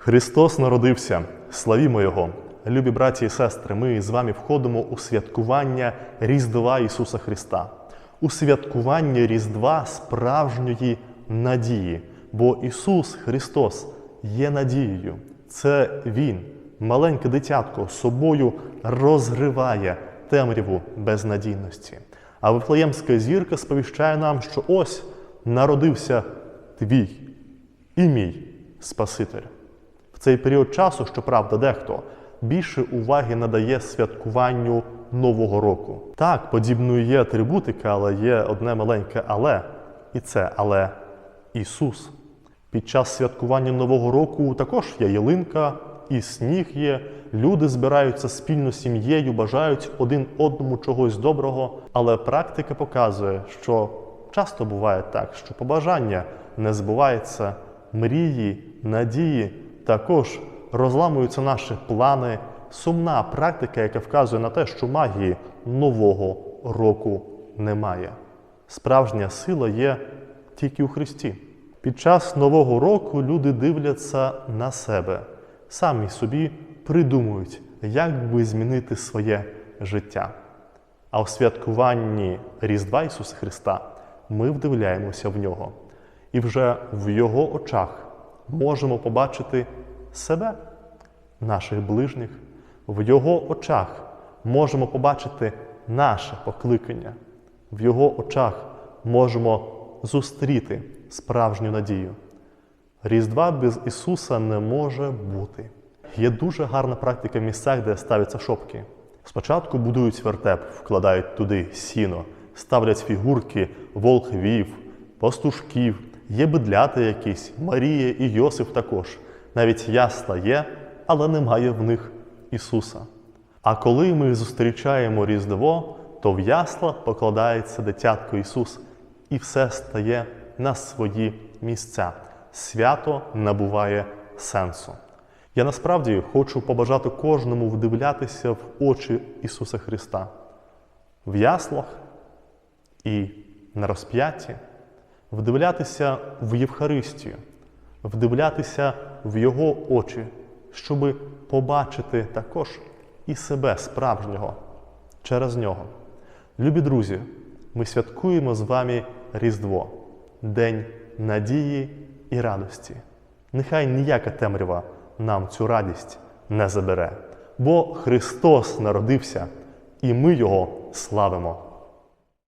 Христос народився, славімо Його! Любі браті і сестри, ми з вами входимо у святкування Різдва Ісуса Христа, у святкування Різдва справжньої надії, бо Ісус Христос є надією. Це Він, маленьке дитятко, собою розриває темряву безнадійності. А Вифлеємська зірка сповіщає нам, що ось народився твій і мій Спаситель. Цей період часу, щоправда, дехто більше уваги надає святкуванню Нового року. Так, подібною є атрибутика, але є одне маленьке але, і це але Ісус. Під час святкування Нового року також є ялинка, і сніг є. Люди збираються спільно сім'єю, бажають один одному чогось доброго. Але практика показує, що часто буває так, що побажання не збуваються, мрії, надії також розламуються наші плани. Сумна практика, яка вказує на те, що магії нового року немає. Справжня сила є тільки у Христі. Під час Нового року люди дивляться на себе, самі собі придумують, як би змінити своє життя. А в святкуванні Різдва Ісуса Христа ми вдивляємося в нього. І вже в Його очах можемо побачити себе, наших ближніх, в Його очах можемо побачити наше покликання, в Його очах можемо зустріти справжню надію. Різдва без Ісуса не може бути. Є дуже гарна практика в місцях, де ставляться шопки. Спочатку будують вертеп, вкладають туди сіно, ставлять фігурки волхвів, пастушків, є бедляти якісь, Марія і Йосиф також. Навіть ясла є, але немає в них Ісуса. А коли ми зустрічаємо Різдво, то в ясла покладається дитятко Ісус, і все стає на свої місця. Свято набуває сенсу. Я насправді хочу побажати кожному вдивлятися в очі Ісуса Христа в яслах і на розп'ятті, вдивлятися в Євхаристію, вдивлятися в Його очі, щоби побачити також і себе справжнього через нього. Любі друзі, ми святкуємо з вами Різдво, День надії і радості. Нехай ніяка темрява нам цю радість не забере, бо Христос народився, і ми Його славимо.